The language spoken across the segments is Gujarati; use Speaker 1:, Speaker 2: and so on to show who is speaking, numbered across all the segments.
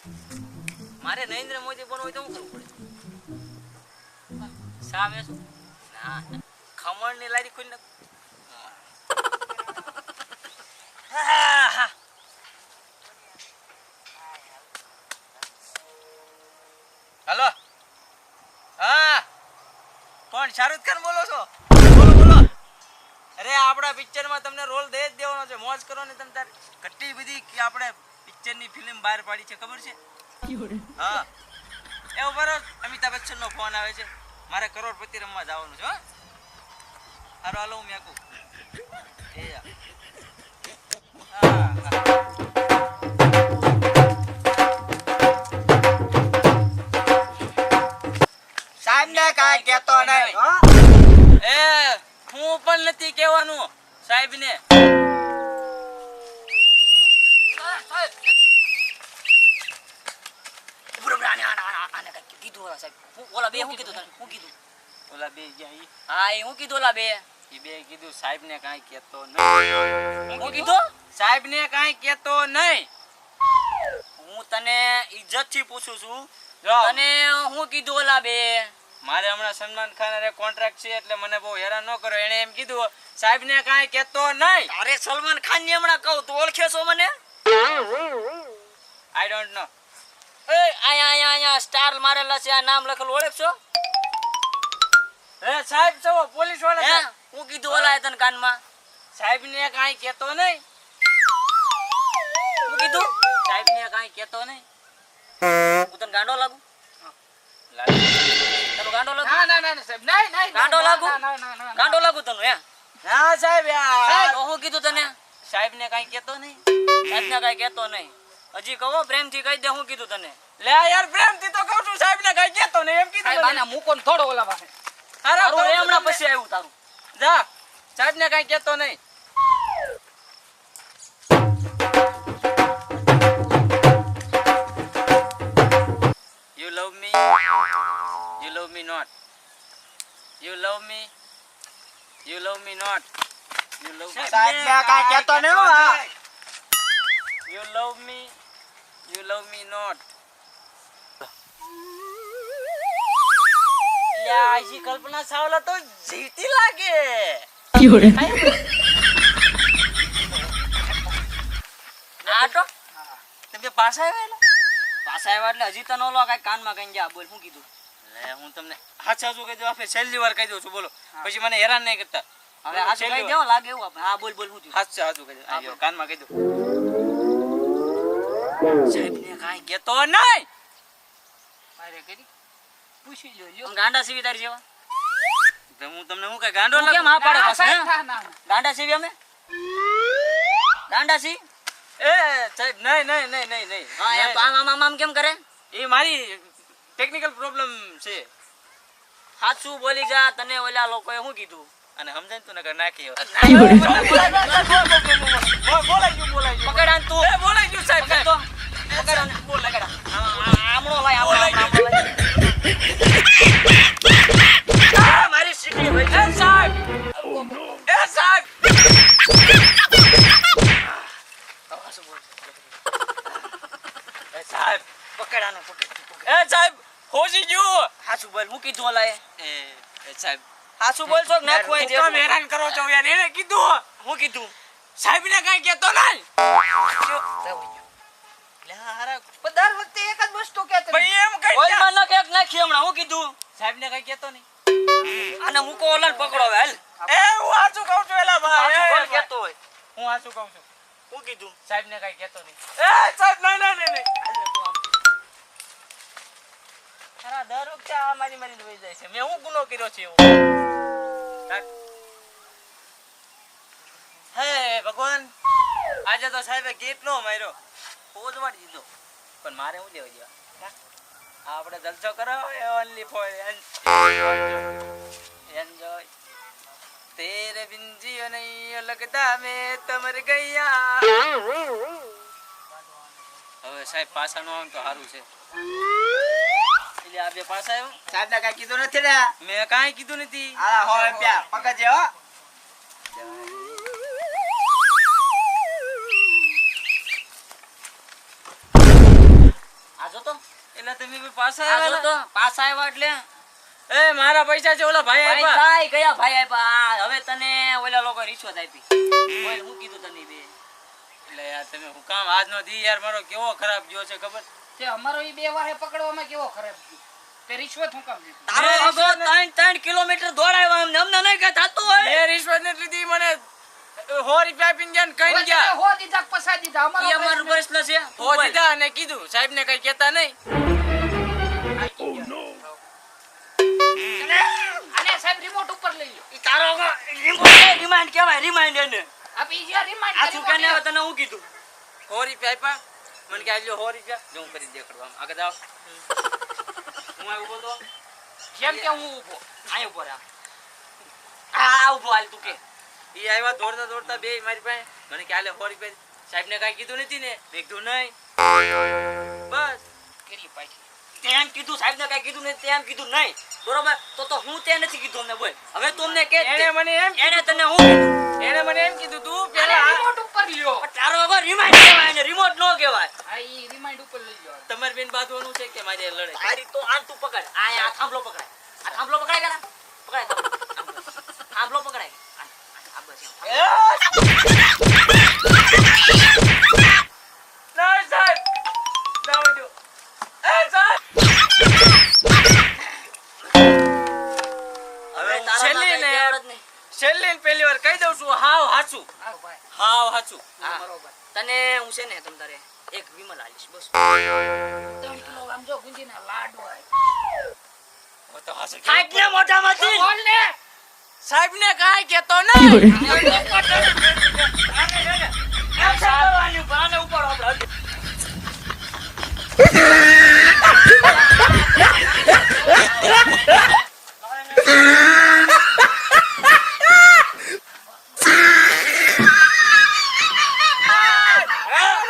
Speaker 1: મારે નરેન્દ્ર મોદી બનવું હોય તો શું કરવું પડે. સામે શું? ના ખમણની લારી ખોલી નાખ હલો. હા. કોણ, શાહરુખ ખાન બોલો છો? અરે, આપણા પિક્ચરમાં તમને રોલ દે જ દેવાનો છે. મોજ કરો ને તમે તાર. કેટલી બધી આપણે પિક્ચરની ફિલ્મ બહાર પાડી છે ખબર છે? હા. એ ઊભા અમિતાભ બચ્ચનનો ફોન આવે છે. મારે કરોડપતિ રમવા જવાનું છે હો. હારો હાલો હું મેકું. એ હા, હા.
Speaker 2: સાહેબ ને કાંઈ કહેતો નહીં હો?
Speaker 1: એ હું પણ નથી કહેવાનું સાહેબ ને
Speaker 3: કીધું ઓલા સાહેબ હું- ઓલા બે હું કીધું તને હું કીધું
Speaker 1: ઓલા બે ગયા
Speaker 3: હા એ હું કીધું ઓલા બે
Speaker 1: ઈ બે કીધું સાહેબ ને કાંઈ કહેતો નહીં
Speaker 3: હું કીધું
Speaker 1: સાહેબ ને કાંઈ કહેતો નહીં
Speaker 3: હું તને ઇજ્જતથી પૂછું છું તને હું કીધું ઓલા બે
Speaker 1: મારે હમણાં સલમાન ખાન અરે કોન્ટ્રાક્ટ છે એટલે મને બહુ હેરાન ન કરો. એને એમ કીધું સાહેબ ને કઈ કેતો નહીં.
Speaker 3: અરે સલમાન ખાન ને હમણાં કહું તું ઓળખે છો મને?
Speaker 1: આઈ ડોન્ટ નો
Speaker 3: એ આયા આયા આયા સ્ટાર મારેલા છે આ નામ લખેલું ઓળખશો
Speaker 1: હે સાહેબ છો પોલીસવાળા
Speaker 3: હું કીધું ઓલા એ તને કાનમાં.
Speaker 1: સાહેબ ને કઈ કેતો નહીં.
Speaker 3: હું કીધું?
Speaker 1: સાહેબ ને કઈ કેતો નહીં.
Speaker 3: હું તને ગાંડો લાગુ? તને ગાંડો લાગુ?
Speaker 1: ના ના ના સાહેબ નહીં નહીં
Speaker 3: ગાંડો લાગુ? ગાંડો લાગુ તને હે?
Speaker 1: સાહેબ યાર
Speaker 3: હું કીધું તને?
Speaker 1: સાહેબ ને કાંઈ કેતો નહીં.
Speaker 3: સાહેબને કાંઈ કહેતો નહીં. હજી કહો પ્રેમથી કહી દે હું કીધું તને.
Speaker 1: લે યાર પ્રેમથી તો કહું છું સાહેબ ને કાંઈ કહેતો ને એમ કીધું તને.
Speaker 2: મૂકો ને થોડો ઓલા પાસે
Speaker 3: તારું
Speaker 1: કહું
Speaker 3: રે હમણાં પછી આવ્યું તારું.
Speaker 1: જા. સાહેબ ને કઈ કેતો નહીં. You love me you love me not you love me you love me not you love.
Speaker 2: સાહેબ ને કાંઈ કેતો નહીં you love
Speaker 1: You love me. You love me not. યા આજી કલ્પના ચાવલા તો જીતી લાગે.
Speaker 3: આ તો?
Speaker 1: તમે પાછા આવ્યા
Speaker 3: પાછા આવ્યા એટલે હજી તને ઓલો કાંઈ કાનમાં કઈ ગયા. બોલ હું કીધું?
Speaker 1: લે હું તમને હાચા શું કહી દઉં આપણે છેલ્લી વાર કહી દઉં છું બોલો. પછી મને હેરાન નહીં કરતા.
Speaker 3: હવે આ કઈ દેવો લાગે એવું આપણે. હા બોલ બોલ હું
Speaker 1: હાચા હાચું કહી દઉં. કાનમાં કહી દઉં. સાહેબ કાંઈ કહેતો નહીં.
Speaker 2: મારે કરી પૂછી જોજો
Speaker 3: આમ ગાંડા સીવી તારી જેવા?
Speaker 1: હું તમને હું કઈ ગાંડો
Speaker 3: તું કેમ
Speaker 1: લાગુ
Speaker 3: પાડે
Speaker 2: ના,
Speaker 3: પાછા,
Speaker 2: સાહેબ,
Speaker 3: હે?
Speaker 2: ના, ના, ના.
Speaker 3: ગાંડા સીવી અમે? ગાંડા સી?
Speaker 1: એ સાહેબ નહીં નહીં નહીં નહીં નહીં.
Speaker 3: હા એમ આમ આમ આમ આમ કેમ કરે?
Speaker 1: એ મારી ટેકનિકલ પ્રોબ્લેમ છે.
Speaker 3: સાચું બોલી જા તને ઓલા લોકોએ શું કીધું?
Speaker 1: અને સમજાય તું નકર નાખી સાહેબ.
Speaker 3: સાચું બોલ છો કે નાખવું
Speaker 1: હું
Speaker 3: હોય
Speaker 1: હેરાન કરો છો યાર એને કીધું
Speaker 3: હું. કીધું?
Speaker 1: સાહેબ ને કઈ કેતો ના
Speaker 2: દર વખતે એક જ વસ્તુ કેતો
Speaker 1: ભાઈ એમ કઈ
Speaker 3: કોઈ માં ના કેક નાખી હમણાં. હું કીધું?
Speaker 1: સાહેબ ને કઈ કેતો નહીં.
Speaker 3: આને મૂકો ઓલાને પકડો હેલ.
Speaker 1: એ હું આચું કહું છું એલા ભાઈ.
Speaker 3: બોલ
Speaker 1: એ,
Speaker 3: હોય?
Speaker 1: હું આચું કહું છું.
Speaker 3: હું કીધું?
Speaker 1: સાહેબ ને કઈ કેતો નહીં. એ સાહેબ ના નહીં નહીં. ખરા દર વખતે આ મારી મારી વહી જાય છે. મેં હું ગુનો કર્યો છે એવો? હે ભગવાન આજે તો સાહેબે કેટલો માર્યો. પોજવાડી દીધો. પણ મારે હું લેવા? આ આપણે જલસો કરો ઓનલી ફોર એન્જોય તેરે બિંજીઓ નહીં લગતા મેં તમર ગયા. હવે સાહેબ પાછા નો તો સારું છે. આ બે પાછા આવ્યો.
Speaker 2: સાહેબ ને કાંઈ કીધું નથી ને?
Speaker 1: મેં કાંઈ કીધું નથી.
Speaker 2: હા હો રૂપિયા પકડજે હો.
Speaker 3: તો
Speaker 1: એટલે તમે બી પાછા
Speaker 3: આ જો
Speaker 1: આવ્યા
Speaker 3: તો પાછા આવ્યા એટલે?
Speaker 1: એ મારા પૈસા છે ઓલા ભાઈ
Speaker 3: ભાઈ
Speaker 1: આપ્યા
Speaker 3: થાય ગયા ભાઈ આપ્યા હવે તને ઓલા લોકો રિશ્વત આપી. બોલ હું કીધું તને બે.
Speaker 1: એટલે યાર તમે હું કામ આજનો દી યાર મારો કેવો ખરાબ ગયો છે ખબર?
Speaker 4: તે અમારો ઈ બે વારે પકડવામાં કેવો ખરાબ ગયો તે રિશ્વત હું કામ લીધું?
Speaker 3: તારો
Speaker 1: બે
Speaker 3: હગો ત્રણ ત્રણ કિલોમીટર દોડાવ્યા અમને અમને નહીં કઈ થતું હોય.
Speaker 1: બે રિશ્વત ને લીધી મને સો રૂપિયા આપીને ગયા કઈ ગયા.
Speaker 4: હો દીધા પસા દીધા? અમારો
Speaker 3: અમારો
Speaker 4: પ્રશ્ન.
Speaker 3: પ્રશ્ન છે.
Speaker 1: હો દીધા અને કીધું. સાહેબ ને કઈ કેતા નહીં.
Speaker 4: આને સાહેબ રિમોટ ઉપર લઈ લો
Speaker 3: ઈ તારો રિમાઇન્ડ કેવાય રિમાઇન્ડ એને.
Speaker 4: રિમાઇન્ડ
Speaker 3: આ તને હું કીધું?
Speaker 1: હોરી રૂપિયા આપ્યા? મને કે આલ્યો સો રૂપિયા જો હું કરી દેખાડવા આગળ જાઓ. હું આવ્યો બોલતો
Speaker 4: જેમ કે હું ઊભો
Speaker 3: આય ઊભો આ આ ઊભો હાલ તું કે.
Speaker 1: ઈ આવ્યા દોડતા દોડતા બે મારી પાસે. મને કે આલે સો રૂપિયા સાહેબ ને કઈ કીધું નથી ને? મેં કીધું નહીં. બસ.
Speaker 4: કરી પાછી.
Speaker 3: તેમ કીધું સાહેબ ને કઈ કીધું નહીં તેમ કીધું નહીં. બરોબર? તો તો હું તે નથી કીધું અમને બોલ. હવે તું અમને કે
Speaker 1: એને મને એમ
Speaker 3: એને તને હું
Speaker 1: એને મને એમ કીધું તું પેલા
Speaker 4: રિમોટ ઉપર લ્યો.
Speaker 3: તારો હવે રિમાઇન્ડ કહેવાય ને રિમોટ નો કહેવાય
Speaker 4: આ
Speaker 1: તમારે બેન બાંધવાનું છે કે મારે લડે?
Speaker 3: તારી તો આમ તું પકડ. આ આ થાંભલો પકડાય. આ થાંભલો પકડાય કરા પકડાય થાંભલો. પકડાય. આ, આ, આ બસ
Speaker 1: ના સાહેબ ના વળજો. એ સાહેબ
Speaker 3: હવે
Speaker 1: છેલ્લી ને-
Speaker 3: કઈ આવડત નહીં.
Speaker 1: છેલ્લી ને પહેલી વાર કહી દઉં છું હાવ હાચું.
Speaker 4: ભાઈ.
Speaker 1: હાવ હાચું.
Speaker 3: તને હું છે ને તમ તારે
Speaker 1: સાહેબ ને કાંઈ કેતો નહીં.
Speaker 3: એમ સાંભળવાનું, પણ આને ઉપાડો આપણે.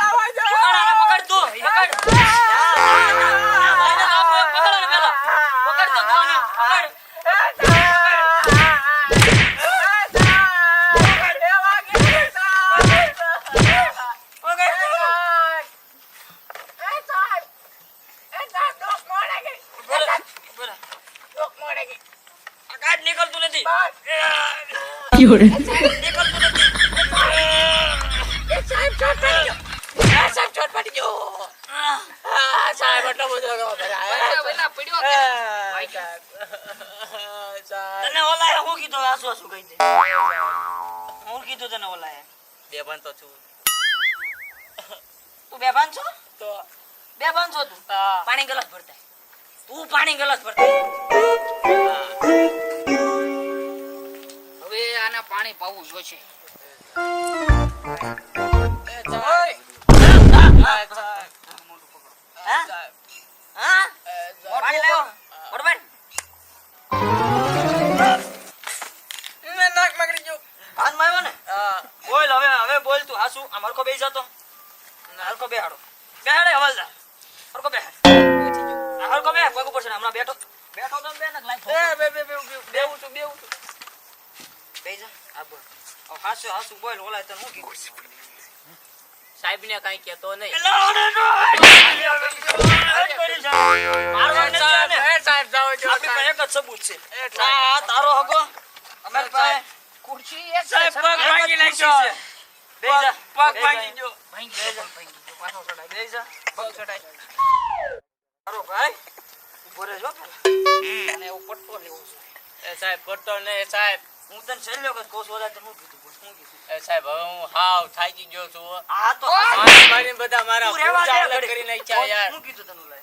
Speaker 3: પકડ આને, પકડ તું, પકડ. આ ભાઈને તો આપણે પકડ આને પહેલા. પકડ તો આને, પકડ. બોલો, બોલો. આ કાર્ડ નીકળતું નથી નીકળતું નથી
Speaker 4: પેલા પેલા પડ્યો કે
Speaker 3: તને ઓલાએ હું કીધું કીધું તને ઓલાએ.
Speaker 1: તો છું.
Speaker 3: તું બેભાન છો?
Speaker 1: તો
Speaker 3: બે છો તું? પાણી ગલત ભરતા. તું પાણી ગલત ભરતા.
Speaker 4: હવે આના પાણી પાવું જોશે.
Speaker 3: તું હાસુ આ મરકો બેસી જતો હરકો બેહાડો બેહાડે હવાલ જા હરકો બેહાડ હરકો બેહાડ પગ ઉપર છે ને હમણાં બેઠો બેઠો તો બે ને લાઈન
Speaker 1: એ, બે, બે, બે, બે, બેવું છું, બેવું છું.
Speaker 3: બેસી જા આ બોલ ઓ હાસો હાસો બોલ ઓલા તને હું કીધું
Speaker 1: કાંઈ નહીં. સાહેબ, એ સાહેબ.
Speaker 3: આ આ તારો હગો અમારી પાસે
Speaker 4: ખુરશી
Speaker 1: સાહેબ, પગ ભાંગી નાખ્યો.
Speaker 3: ખુરશી છે. બેસી જા.
Speaker 1: પગ ભાંગી ગયો.
Speaker 4: ભાંગી ગયો, ભાંગી ગયો. પાછો ચડાય.
Speaker 3: બેસી જા.
Speaker 4: પગ ચડાય.
Speaker 3: તારો ભાઈ ઊભો રહેજો
Speaker 4: અને એવું પટ્ટો લેવો છે.
Speaker 1: એ સાહેબ, પડતો નહીં, સાહેબ.
Speaker 3: હું તને છેલ્લી વખત કહું છું ઓલા તને કીધું બોલ, કીધું
Speaker 1: એ સાહેબ, હવે હું હાવ થાકી ગયો છું હો.
Speaker 3: તો
Speaker 1: મારી બધા મારા
Speaker 3: તું રહેવા દે
Speaker 1: પૂંજા અલગ
Speaker 3: ઘડી.
Speaker 1: કરી નાખ્યા યાર.
Speaker 3: હું કીધું તને ઓલાએ?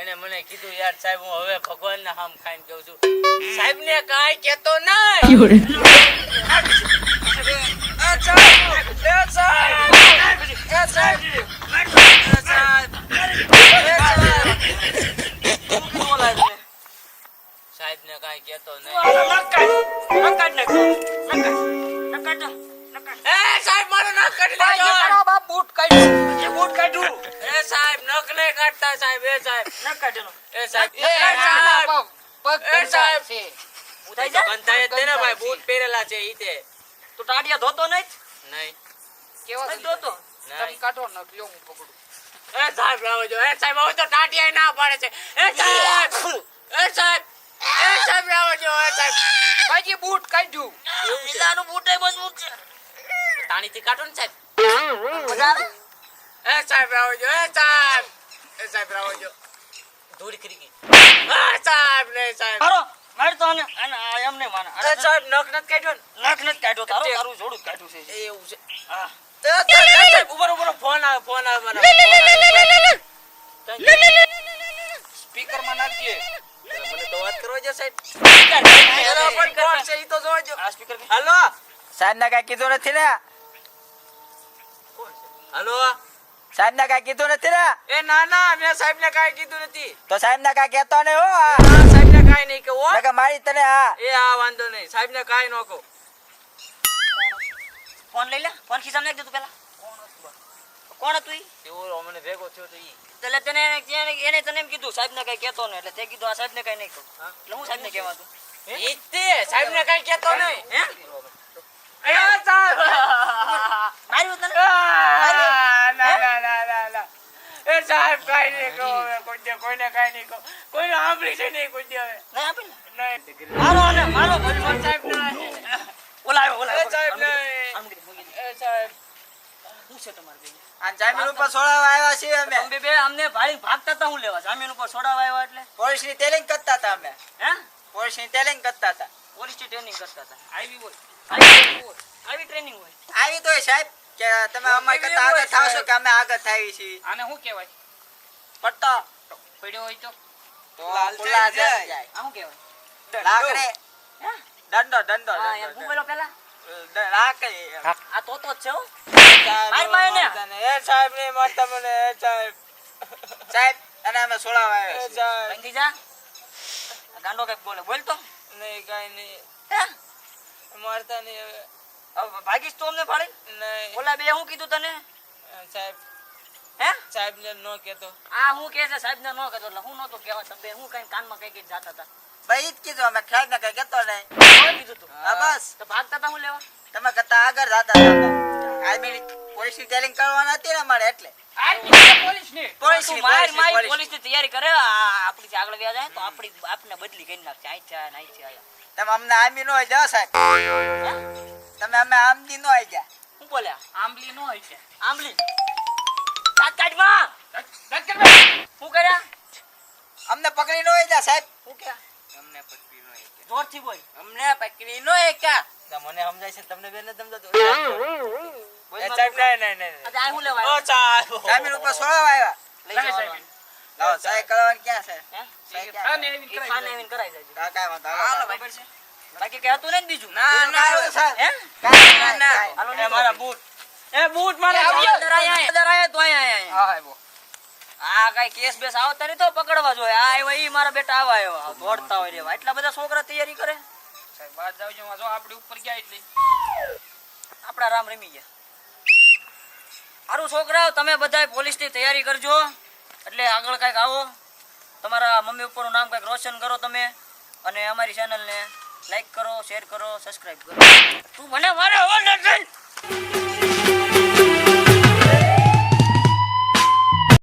Speaker 1: એને મને કીધું યાર સાહેબ હું હવે ભગવાન ના હામ ખાઈને જાઉં છું સાહેબ ને કાઈ
Speaker 3: કેતો
Speaker 1: નહીં નહીં સાહેબ એ સાહેબ
Speaker 3: નખ કાઢેલો.
Speaker 1: એ સાહેબ
Speaker 4: એ,
Speaker 1: એ સાહેબ
Speaker 4: પગ- પગ
Speaker 1: સાહેબ.
Speaker 4: છે.
Speaker 3: ઉધાઈ જા.
Speaker 1: ગંધાય તે ને ભાઈ બૂટ પહેરેલા છે ઈ તે.
Speaker 3: તું ટાટિયા ધોતો નહીં?
Speaker 1: નહીં.
Speaker 4: કેવો
Speaker 3: નહીં ધોતો?
Speaker 4: તમે કાઢો ને લ્યો હું પકડું.
Speaker 1: એ સાહેબ લાવો જો. એ સાહેબ હવે તો ટાટિયા
Speaker 4: કરે છે. એ સાહેબ એ સાહેબ એ સાહેબ આવો જો એ સાહેબ. કાજી બૂટ કાઢ્યું.
Speaker 3: ઈલાનું બૂટ એ મજબૂત છે.
Speaker 4: તાણીથી કાઢો ને સાહેબ.
Speaker 3: મજા આવે
Speaker 4: એ સાહેબ આવો જો. એ સાહેબ. એ સાહેબ આવો જો
Speaker 3: ધૂળ ખરી ગઈ
Speaker 4: હા સાહેબ ને સાહેબ
Speaker 3: મારો માર તો આને આને આ એમને માને
Speaker 1: અરે સાહેબ નખ નથી કાઢ્યો
Speaker 3: નખ નથી કાઢ્યો તારો તારું જોડું કાઢ્યું છે
Speaker 1: એવું છે
Speaker 3: હા
Speaker 1: ઊભો રહો. ફોન આવે ફોન આવે આવે.
Speaker 4: સ્પીકરમાં નાખજે
Speaker 1: મને તો વાત કરવા જો સાહેબ હેલો પણ કોણ છે ઈ તો જોજો
Speaker 3: આ સ્પીકર
Speaker 1: હેલો
Speaker 2: સાહેબ ના કઈ કીધું નથી ને
Speaker 1: હાલો
Speaker 2: સાહેબ ને કઈ કીધું નથી ને
Speaker 1: એ ના ના મેં સાહેબ ને કાંઈ કીધું નથી.
Speaker 2: તો સાહેબ ને કઈ કેતો ને હો
Speaker 1: સાહેબ ને કાંઈ નહીં કહો
Speaker 2: મારી તને હા
Speaker 1: એ હા વાંધો નહીં સાહેબ ને કાંઈ ન કહો.
Speaker 3: ફોન લઈ લે ફોન ખિસ્સામાં નાખ દે તું પેલા કોણ હતું
Speaker 1: એવો મને ભેગો થયો તો ઈ.
Speaker 3: એટલે તને એને એને તને એમ કીધું સાહેબ ને કઈ કહેતો ને એટલે તે કીધું આ સાહેબ ને કઈ નહીં કહું. એટલે હું સાહેબ ને કહેવાતું
Speaker 1: ઈ તે સાહેબ ને કાંઈ કહેતો નહીં
Speaker 3: હે?
Speaker 1: એ સાહેબ
Speaker 3: માર્યું તને
Speaker 4: ના ના ના ના ના એ સાહેબ કઈ નહીં કહો હવે કોઈ દે કોઈને કઈ નહીં કહો. કોઈને સાંભળી છે નહીં કોઈ દે હવે.
Speaker 3: નહીં. આપી ને. મારો અને
Speaker 4: સાહેબ
Speaker 1: સાહેબ નહીં.
Speaker 4: સાહેબ.
Speaker 3: શું છે તમારે બેયને?
Speaker 2: આ જામીન ઉપર છોડાવવા આવ્યા છીએ અમે.
Speaker 3: તમે બે અમને ભાળી ભાગતા તા હું લેવા? જામીન ઉપર છોડાવવા આવ્યા એટલે?
Speaker 2: પોલીસની ટેલિંગ કરતા હતા અમે.
Speaker 3: હે?
Speaker 2: પોલીસની ટેલિંગ કરતા હતા.
Speaker 3: પોલીસ ટ્રેનિંગ કરતા હતા.
Speaker 4: આવી બોલ
Speaker 3: આવી ટ્રેનિંગ હોય.
Speaker 2: આવી તો સાહેબ કે તમે અમારી કરતા આગળ થાવશો કે અમે આગળ થાવી છીએ?
Speaker 4: આને શું કહેવાય?
Speaker 2: પટ્ટો.
Speaker 4: પડ્યો હોય તો
Speaker 2: તો
Speaker 1: લાલ જાય.
Speaker 2: જાય.
Speaker 3: આ શું કહેવાય
Speaker 2: લાકડી.
Speaker 3: હે?
Speaker 2: દંડો દંડો
Speaker 3: હા યાર
Speaker 2: દંડો,
Speaker 3: પેલા.
Speaker 2: દંડો.
Speaker 3: આ તોતો જ છે હો. માર માર ને.
Speaker 1: એ સાહેબ નહીં મારતા મને એ સાહેબ.
Speaker 2: સાહેબ અને અમે છોડાવવા આવ્યા
Speaker 1: એ સાહેબ.
Speaker 3: બંધી જા. ગાંડો કંઈક બોલે. બોલ તો.
Speaker 1: નહીં કઈ નહીં.
Speaker 3: હે?
Speaker 1: મારતા નહીં હવે.
Speaker 3: ભાગીશ તો અમને ભાળી
Speaker 1: નહીં.
Speaker 3: ઓલા બે હું કીધું તને?
Speaker 1: સાહેબ
Speaker 3: હે?
Speaker 1: સાહેબ ને ન કેતો
Speaker 3: આ હું કે છે સાહેબ ને ન કેતો એટલે હું નતો કેવા તમે હું કઈ કાનમાં કઈ કઈ જાતા હતા.
Speaker 2: ભાઈ ઈ જ કીધું અમે ખ્યાલ ને કઈ કેતો નહીં.
Speaker 3: કોણ કીધું તું?
Speaker 2: હા બસ.
Speaker 3: તો ભાગતા હતા હું લેવા?
Speaker 2: તમે કરતા આગળ જાતા હતા. આર્મી પોલીસની ટેલિંગ કરવાની હતી ને અમારે એટલે.
Speaker 4: પોલીસ ને
Speaker 2: પોલીસની
Speaker 3: માર
Speaker 2: પોલીસ
Speaker 3: પોલીસની તૈયારી કરે આ આપણી થી આગળ જાય તો આપડી આપને બદલી કરી નાખશે આઈ નાઈ
Speaker 2: તમે અમને આર્મી નો જાઓ સાહેબ. તમે અમે આમલી નો આવી ગયા.
Speaker 3: હું બોલ્યા?
Speaker 4: આંબલી નો હોય છે
Speaker 3: આંબલી? દાંત કાઢમાં
Speaker 4: દત્તરભાઈ,
Speaker 3: શું કર્યા?
Speaker 2: અમને પકડી નો હોય સાહેબ.
Speaker 3: શું કર્યા?
Speaker 1: અમને પકડી ન એક
Speaker 3: જોરથી બોલ.
Speaker 1: અમને પકડી ન એક મને સમજાય છે તમને બેન સમજાતું
Speaker 3: બોલ
Speaker 1: સાહેબ નહીં નહીં નહીં
Speaker 3: આજે આ લેવા
Speaker 1: ઓ
Speaker 3: આવ્યો?
Speaker 1: સાહેબ
Speaker 2: ઉપર છોડાવવા આવ્યા.
Speaker 3: લઈ
Speaker 4: લાગે
Speaker 2: લાવો સાહેબ કરવાની ક્યાં છે?
Speaker 3: હે?
Speaker 4: હા, ને
Speaker 3: ખાને
Speaker 4: દે.
Speaker 3: આવીને કરાઈ દેજો.
Speaker 2: હા, વાંધો
Speaker 1: હાલો
Speaker 3: બરાબર છે? બાકી કઈ હતું નહીં ને બીજું.
Speaker 1: ના ના
Speaker 2: સાહેબ.
Speaker 3: હે?
Speaker 1: ના
Speaker 3: નહીં
Speaker 1: મારા. બૂટ. એ બૂટ મારે
Speaker 3: અંદર આયા, અંદર આયા તો આયા આયા.
Speaker 4: હા. આવ્યો.
Speaker 3: આ કઈ કેસ બેસ આવતા નહીં તો પકડવા જોઈએ. આ આવ્યો ઈ મારા બેટા આવા આવ્યો. દોડતા હોય રેવા એટલા બધા છોકરા તૈયારી કરે?
Speaker 4: સાહેબ વાત જાવજો જો જો આપણે ઉપર ગયા એટલે.
Speaker 3: આપડા રામ રમી ગયા. સારું છોકરાઓ તમે બધા પોલીસની તૈયારી કરજો. એટલે આગળ કંઈક આવો. તમારા મમ્મી ઉપરનું નામ કંઈક રોશન કરો તમે. અને અમારી ચેનલને લાઈક કરો શેર કરો સબસ્ક્રાઇબ કરો. તું મને મારે